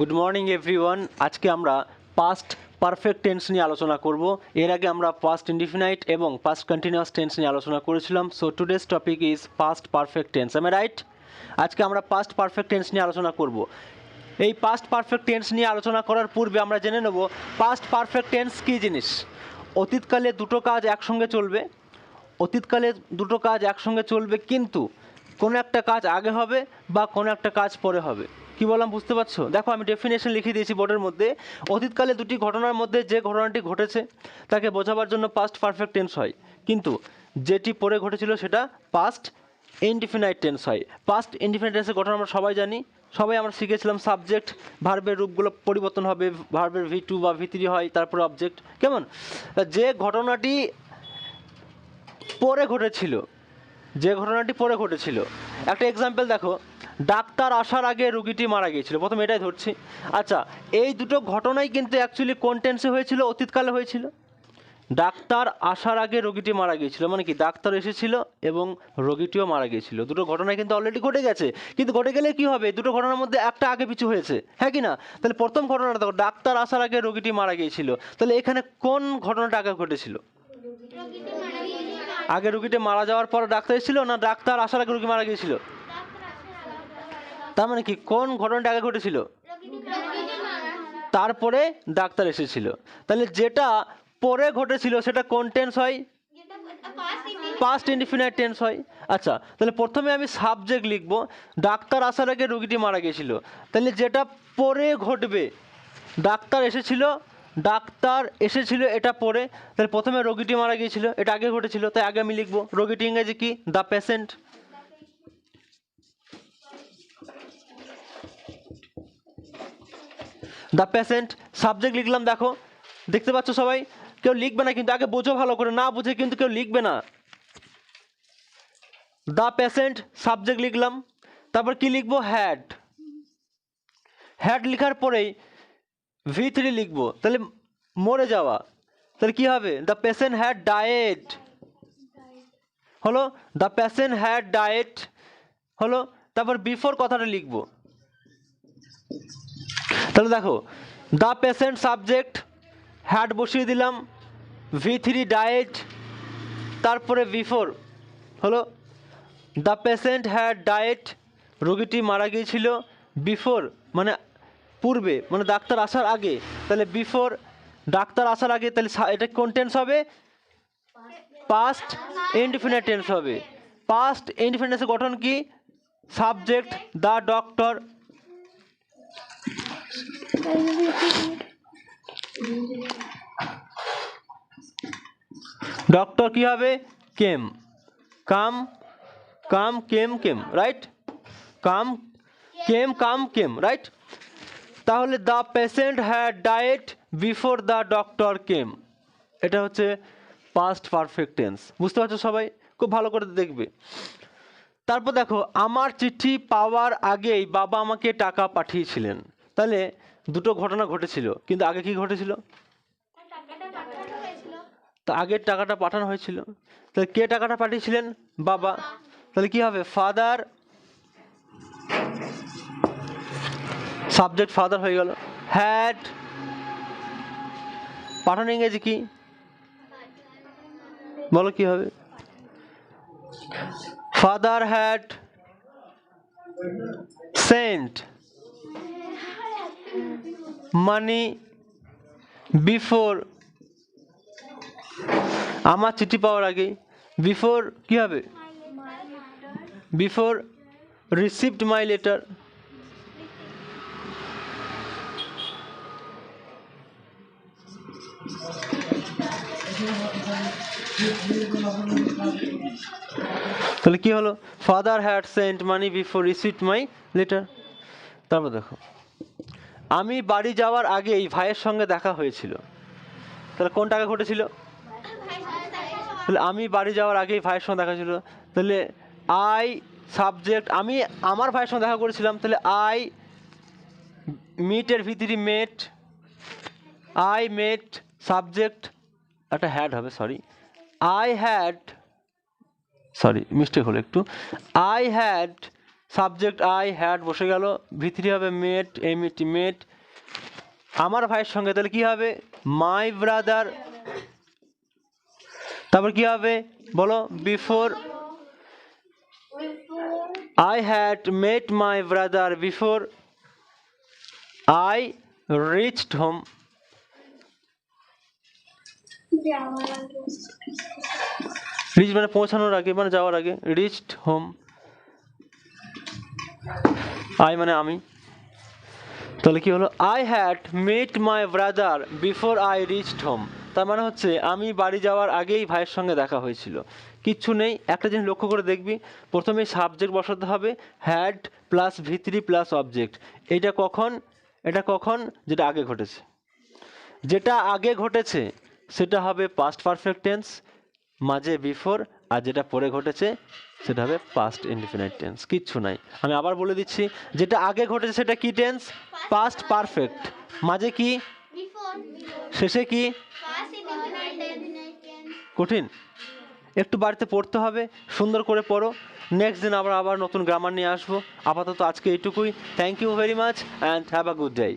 Good morning everyone আজকে আমরা past perfect tense নিয়ে আলোচনা করব। এর আগে আমরা পাস্ট ইন্ডিফিনাইট এবং পাস্ট কন্টিনিউয়াস টেন্স নিয়ে আলোচনা করেছিলাম। So today's topic is past perfect tense আমি রাইট আজকে আমরা পাস্ট পারফেক্ট টেন্স নিয়ে আলোচনা করব। এই পাস্ট পারফেক্ট টেন্স নিয়ে আলোচনা করার পূর্বে আমরা জেনে নেব পাস্ট পারফেক্ট টেন্স কী জিনিস? অতীতকালে দুটো কাজ একসঙ্গে চলবে। অতীতকালে দুটো কাজ একসঙ্গে চলবে, কিন্তু কোনো একটা কাজ আগে হবে বা কোনো একটা কাজ পরে হবে। কি বললাম বুঝতে পারছ? দেখো, আমি ডেফিনেশন লিখে দিয়েছি বোর্ডের মধ্যে। অতীতকালে দুটি ঘটনার মধ্যে যে ঘটনাটি ঘটেছে, তাকে বোঝাবার জন্য পাস্ট পারফেক্ট টেন্স হয়। কিন্তু যেটি পরে ঘটেছিল সেটা পাস্ট ইনডিফিনাইট টেন্স হয়। পাস্ট ইনডিফিনাইট টেন্সের ঘটনা আমরা সবাই জানি। সবাই আমরা শিখেছিলাম সাবজেক্ট ভার্বের রূপগুলো পরিবর্তন হবে ভার্বের ভি টু বা ভি থ্রি হয়, তারপরে অবজেক্ট কেমন? যে ঘটনাটি পরে ঘটেছিল, যে ঘটনাটি পরে ঘটেছিল। একটা এক্সাম্পল দেখো। ডাক্তার আসার আগে রুগীটি মারা গিয়েছিল। প্রথম এটাই ধরছি। আচ্ছা এই দুটো ঘটনাই কিন্তু অ্যাকচুয়ালি কোন টেন্সে হয়েছিল অতীতকালে হয়েছিল? ডাক্তার আসার আগে রোগীটি মারা গিয়েছিল মানে কি? ডাক্তার এসেছিল এবং রোগীটিও মারা গিয়েছিল। দুটো ঘটনা কিন্তু অলরেডি ঘটে গেছে। কিন্তু ঘটে গেলে কি হবে? দুটো ঘটনার মধ্যে একটা আগে পিছু হয়েছে হ্যাঁ কি না? তাহলে প্রথম ঘটনাটা দেখো ডাক্তার আসার আগে রোগীটি মারা গিয়েছিল। তাহলে এখানে কোন ঘটনাটা আগে ঘটেছিল? আগে রুগীটি মারা যাওয়ার পর ডাক্তার এসেছিল না ডাক্তার আসার আগে রুগী মারা গিয়েছিল? তার মানে কি, কোন ঘটনাটা আগে ঘটেছিল? তারপরে ডাক্তার এসেছিল। তাহলে যেটা পরে ঘটেছিল, সেটা কোন টেন্স হয়? পাস্ট ইনডিফিনাইট টেন্স হয়। আচ্ছা তাহলে প্রথমে আমি সাবজেক্ট লিখব। ডাক্তার আসার আগে রুগীটি মারা গিয়েছিল তাহলে যেটা পরে ঘটবে, ডাক্তার এসেছিল ডাক্তার এসেছিল এটা পরে। তাহলে প্রথমে রোগীটি মারা গিয়েছিল, এটা আগে ঘটেছিল, তাই আগে আমি লিখব। রোগীটি ইংরেজি কি? The patient the patient subject লিখলাম, দেখো। দেখতে পাচ্ছ সবাই? কেউ লিখবে না, কিন্তু আগে বোঝো ভালো করে। না বুঝে কিন্তু কেউ লিখবে না। দ্য পেশেন্ট সাবজেক্ট লিখলাম। তারপর কি লিখব? হ্যাড হ্যাড লেখার পরেই ভি থ্রি লিখব। তাহলে মরে যাওয়া। তাহলে কি হবে? দ্য পেশেন্ট হ্যাড ডায়েট হলো দ্য পেশেন্ট হ্যাড ডায়েট হলো, তারপর বিফোর কথাটা লিখব। তাহলে দেখো দ্য পেশেন্ট সাবজেক্ট হ্যাড বসিয়ে দিলাম ভি থ্রি ডায়েট তারপরে বিফোর হলো দ্য পেশেন্ট হ্যাড ডায়েট রোগীটি মারা গিয়েছিল বিফোর মানে পূর্বে মানে ডাক্তার আসার আগে, তাহলে বিফোর ডাক্তার আসার আগে, তাহলে এটা কোন টেন্স হবে? পাস্ট ইনডিফিনিট টেন্স হবে। পাস্ট ইনডিফিনিটেন্সের গঠন কি? সাবজেক্ট দ্য ডক্টর ডক্টর কি হবে? Came come come came came right come came come came right তাহলে the patient had died before the doctor came এটা হচ্ছে পাস্ট পারফেক্ট টেন্স বুঝতে পারছ সবাই? খুব ভালো করে দেখবে। তারপর দেখো, আমার চিঠি পাওয়ার আগেই বাবা আমাকে টাকা পাঠিয়েছিলেন। তাহলে দুটো ঘটনা ঘটেছিল। কিন্তু আগে কি ঘটেছিল? তা আগের টাকাটা পাঠানো হয়েছিল। তাহলে কে টাকাটা পাঠিয়েছিলেন? বাবা। তাহলে কি হবে? ফাদার সাবজেক্ট ফাদার হয়ে গেল। হ্যাড পাঠানো ইংরেজি কি? বলো কি হবে? Father had sent money before আমার চিঠি পাওয়ার আগে বিফোর কি হবে? বিফোর রিসিভড মাই লেটার তাহলে কি হলো? Father had sent money before received my letter তারপর দেখো। আমি বাড়ি যাওয়ার আগেই ভাইয়ের সঙ্গে দেখা হয়েছিল। তাহলে কোন টাকা ঘটেছিল? তাহলে আমি বাড়ি যাওয়ার আগেই ভাইয়ের সঙ্গে দেখা ছিল তাহলে আই সাবজেক্ট আমি আমার ভাইয়ের সঙ্গে দেখা করেছিলাম। তাহলে I মিটের V three met I met subject একটা হ্যাড হবে sorry I had sorry mistake হলো একটু। I had subject I had বসে গেল ভিতরি হবে মেট এমিটি মেট আমার ভাইয়ের সঙ্গে তাহলে কি হবে? মাই ব্রাদার তারপর কি হবে? বলো before I had met my brother before I reached home reach মানে পৌঁছানোর আগে মানে যাওয়ার আগে। রিচড হোম আই মানে আমি। তাহলে কি হলো? I had met my brother before I reached home তার মানে হচ্ছে আমি বাড়ি যাওয়ার আগেই ভাইয়ের সঙ্গে দেখা হয়েছিল। কিচ্ছু নেই, একটা জিনিস লক্ষ্য করে দেখবি। প্রথমে সাবজেক্ট বসাতে হবে had plus V three plus object এটা কখন? এটা কখন? যেটা আগে ঘটেছে। যেটা আগে ঘটেছে, সেটা হবে পাস্ট পারফেক্ট টেন্স মাঝে বিফোর আর যেটা পরে ঘটেছে সেটা হবে পাস্ট ইনডিফিনাইট টেন্স কিচ্ছু নাই। আমি আবার বলে দিচ্ছি যেটা আগে ঘটেছে সেটা কি টেন্স পাস্ট পারফেক্ট মাঝে কি? শেষে কি. কঠিন। একটু বাড়িতে পড়তে হবে সুন্দর করে পড়ো। নেক্সট দিন আবার আবার নতুন গ্রামার নিয়ে আসব। আপাতত আজকে এইটুকুই। Thank you very much and have a good day